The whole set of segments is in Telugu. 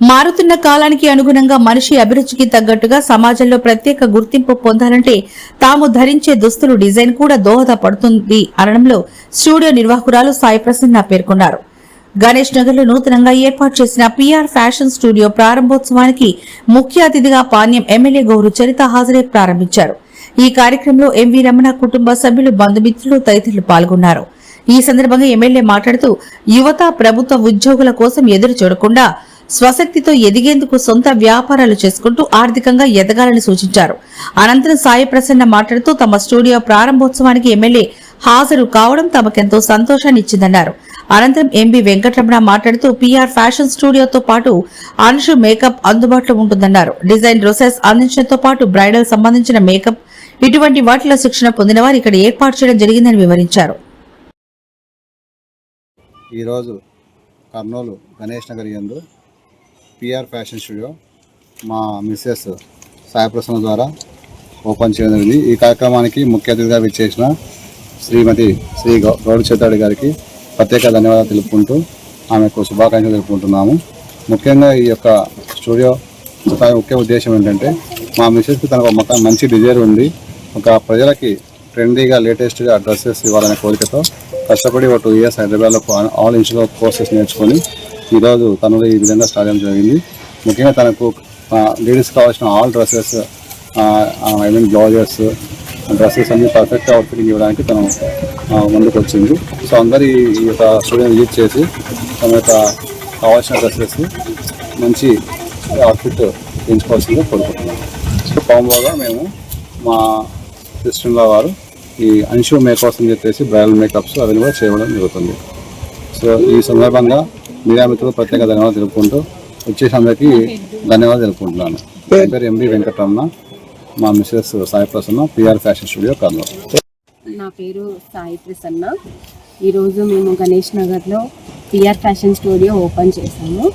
మారుతున్న కాలానికి అనుగుణంగా మనిషి అభిరుచికి తగ్గట్టుగా సమాజంలో ప్రత్యేక గుర్తింపు పొందాలంటే తాము ధరించే దుస్తులు డిజైన్ కూడా దోహదపడుతుంది అనడంలో స్టూడియో నిర్వాహకురాలు సాయి ప్రసన్న పేర్కొన్నారు. గణేష్ నగర్లో నూతనంగా ఏర్పాటు చేసిన పిఆర్ ఫ్యాషన్ స్టూడియో ప్రారంభోత్సవానికి ముఖ్య అతిథిగా పాణ్యం ఎమ్మెల్యే గౌరు చరిత హాజరై ప్రారంభించారు. ఈ కార్యక్రమంలో ఎంవి రమణ కుటుంబ సభ్యులు బంధుమిత్రులు తదితరులు పాల్గొన్నారు. ఈ సందర్భంగా ఎమ్మెల్యే మాట్లాడుతూ యువత ప్రభుత్వ ఉద్యోగుల కోసం ఎదురు చూడకుండా స్వశక్తితో ఎదిగేందుకు సొంత వ్యాపారాలు చేసుకుంటూ ఆర్థికంగా ఎదగాలని సూచించారు. అనంతరం సాయి ప్రసన్న మాట్లాడుతూ తమ స్టూడియో ప్రారంభోత్సవానికి ఎమ్మెల్యే హాజరు కావడం తమకెంతో సంతోషాన్ని ఇచ్చిందన్నారు. అనంతరం ఎంబీ వెంకటరమణ మాట్లాడుతూ పీఆర్ ఫ్యాషన్ స్టూడియోతో పాటు అన్షు మేకప్ అందుబాటులో ఉంటుందన్నారు. డిజైన్ డ్రెస్సెస్ అందించడంతో పాటు బ్రైడల్ సంబంధించిన మేకప్ ఇటువంటి వాటిలో శిక్షణ పొందిన వారు ఇక్కడ ఏర్పాటు చేయడం జరిగిందని వివరించారు. ఈరోజు కర్నూలు గణేష్ నగర్ ఎందు పిఆర్ ఫ్యాషన్ స్టూడియో మా మిస్సెస్ సాయప్రసన్న ద్వారా ఓపెన్ చేయడం జరిగింది. ఈ కార్యక్రమానికి ముఖ్య అతిథిగా విచ్చేసిన శ్రీమతి శ్రీ గౌ- గౌడ చేతాడి గారికి ప్రత్యేక ధన్యవాదాలు తెలుపుకుంటూ ఆమెకు శుభాకాంక్షలు తెలుపుకుంటున్నాము. ముఖ్యంగా ఈ యొక్క స్టూడియో ముఖ్య ఉద్దేశం ఏంటంటే మా మిస్సెస్కి తనకు ఒక మంచి డిజైర్ ఉంది. ఒక ప్రజలకి ట్రెండీగా లేటెస్ట్గా డ్రెస్సెస్ ఇవ్వాలనే కోరికతో కష్టపడి ఒక టూ ఇయర్స్ హైదరాబాద్లో ఆల్ ఇన్స్టిట్యూట్ కోర్సెస్ నేర్చుకొని ఈరోజు తనలో ఈ విధంగా స్టార్ట్ చేయడం జరిగింది. ముఖ్యంగా తనకు లేడీస్ కావాల్సిన all dresses I mean blouses dresses అన్ని పర్ఫెక్ట్ అవుట్ఫిటింగ్ ఇవ్వడానికి తను ముందుకు వచ్చింది. సో అందరు ఈ- యొక్క స్టూడియో విజిట్ చేసి తమ యొక్క కావాల్సిన డ్రెస్సెస్ మంచి అవుట్ఫిట్ ఎంచుకోవాల్సిందిగా కోరుకుంటున్నాం సో కాంబోగా మేము మా సిస్టంలో వారు ఈ అన్షూ మేకప్స్ అని చెప్పేసి బ్రైడల్ మేకప్స్ అవి కూడా చేయడం జరుగుతుంది. సో ఈ సందర్భంగా మీడియా మిత్రులు ప్రత్యేక ధన్యవాదాలు తెలుపుకుంటూ వచ్చేసి అందరికీ ధన్యవాదాలు తెలుపుకుంటున్నాను. పేరు ఎంబీ వెంకటరమణ. మా mrs Sai Prasanna PR fashion studio Kurnool. నా పేరు సాయి ప్రసన్న. ఈరోజు మేము గణేష్ నగర్లో పిఆర్ ఫ్యాషన్ స్టూడియో ఓపెన్ చేశాము.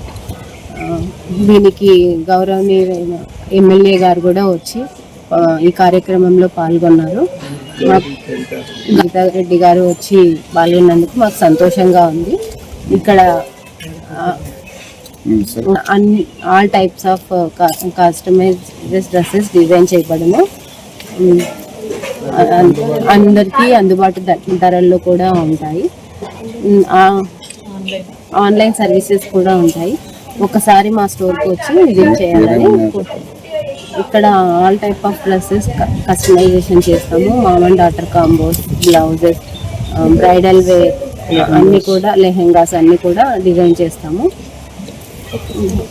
దీనికి గౌరవనీయులైన ఎమ్మెల్యే గారు కూడా వచ్చి ఈ కార్యక్రమంలో పాల్గొన్నారు. మా గీతారెడ్డి గారు వచ్చి పాల్గొన్నందుకు మాకు సంతోషంగా ఉంది. ఇక్కడ. Mm, అన్ని all types of customise dresses design చేయబడము అందరికీ అందుబాటు ధరల్లో కూడా ఉంటాయి. Mm, ఆన్లైన్ సర్వీసెస్ కూడా ఉంటాయి. ఒకసారి మా స్టోర్కి వచ్చి విజిట్ చేయాలని ఇక్కడ all type of dresses customisation చేస్తాము. Mom and daughter combos blouses bridal wear అన్నీ కూడా లెహెంగాస్ అన్నీ కూడా డిజైన్ చేస్తాము.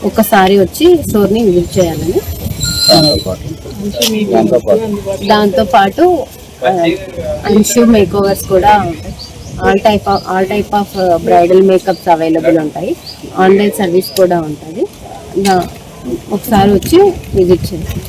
ఒకసారి వచ్చి స్టోర్ని విజిట్ చేయాలని. దాంతో పాటు మేక్ ఓవర్స్ కూడా ఉంటాయి all type of all type of bridal makeups available ఉంటాయి. ఆన్లైన్ సర్వీస్ కూడా ఉంటుంది. ఒకసారి వచ్చి విజిట్ చేయండి.